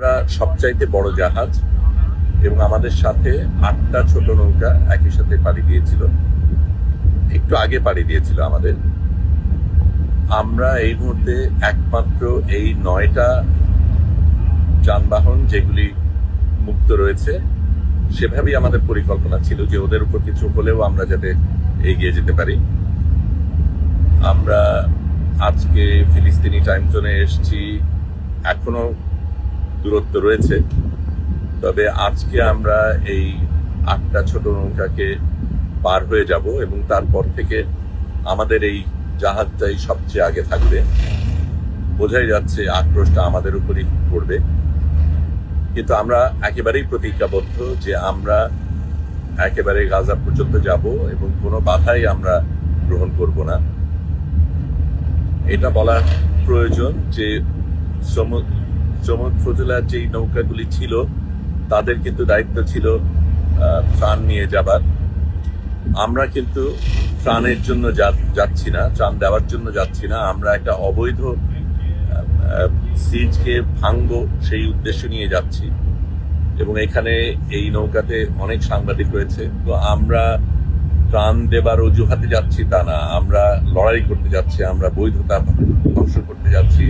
আমরা সবচাইতে বড় জাহাজ এবং আমাদের সাথে আটটা ছোট নৌকা একই সাথে পাড়ি দিয়েছিল। একটু আগে পাড়ি দিয়েছিল আমাদের। আমরা এই মুহূর্তে একমাত্র এই নয়টা যানবাহন যেগুলি মুক্ত রয়েছে, সেভাবেই আমাদের পরিকল্পনা ছিল যে ওদের উপর কিছু হলেও আমরা যাতে এগিয়ে যেতে পারি। আমরা আজকে ফিলিস্তিনি টাইম জোনে এসেছি। এখনও দূরত্ব রয়েছে। তবে আজকে আমরা এই আটটা ছোট নৌকাকে পার হয়ে যাব এবং তারপর থেকে আমাদের এই জাহাজটাই সবচেয়ে আগে থাকবে। বোঝাই যাচ্ছে আক্রোশটা আমাদের উপরই পড়বে। কিন্তু আমরা একেবারেই প্রতিজ্ঞাবদ্ধ যে আমরা একেবারে গাজা পর্যন্ত যাব এবং কোনো বাধাই আমরা গ্রহণ করব না। এটা বলা প্রয়োজন যে শ্রমিক ফজলার যেই নৌকাগুলি ছিল, তাদের কিন্তু দায়িত্ব ছিল ত্রাণ নিয়ে যাবার। আমরা কিন্তু ত্রাণের জন্য যাচ্ছি না, ত্রাণ দেওয়ার জন্য যাচ্ছি না। আমরা একটা অবৈধ সিজকে ভাঙবো সেই উদ্দেশ্য নিয়ে যাচ্ছি। এবং এখানে এই নৌকাতে অনেক সাংবাদিক রয়েছে। তো আমরা ত্রাণ দেবার অজুহাতে যাচ্ছি তা না। আমরা লড়াই করতে যাচ্ছি, আমরা বৈধতা ধ্বংস করতে যাচ্ছি।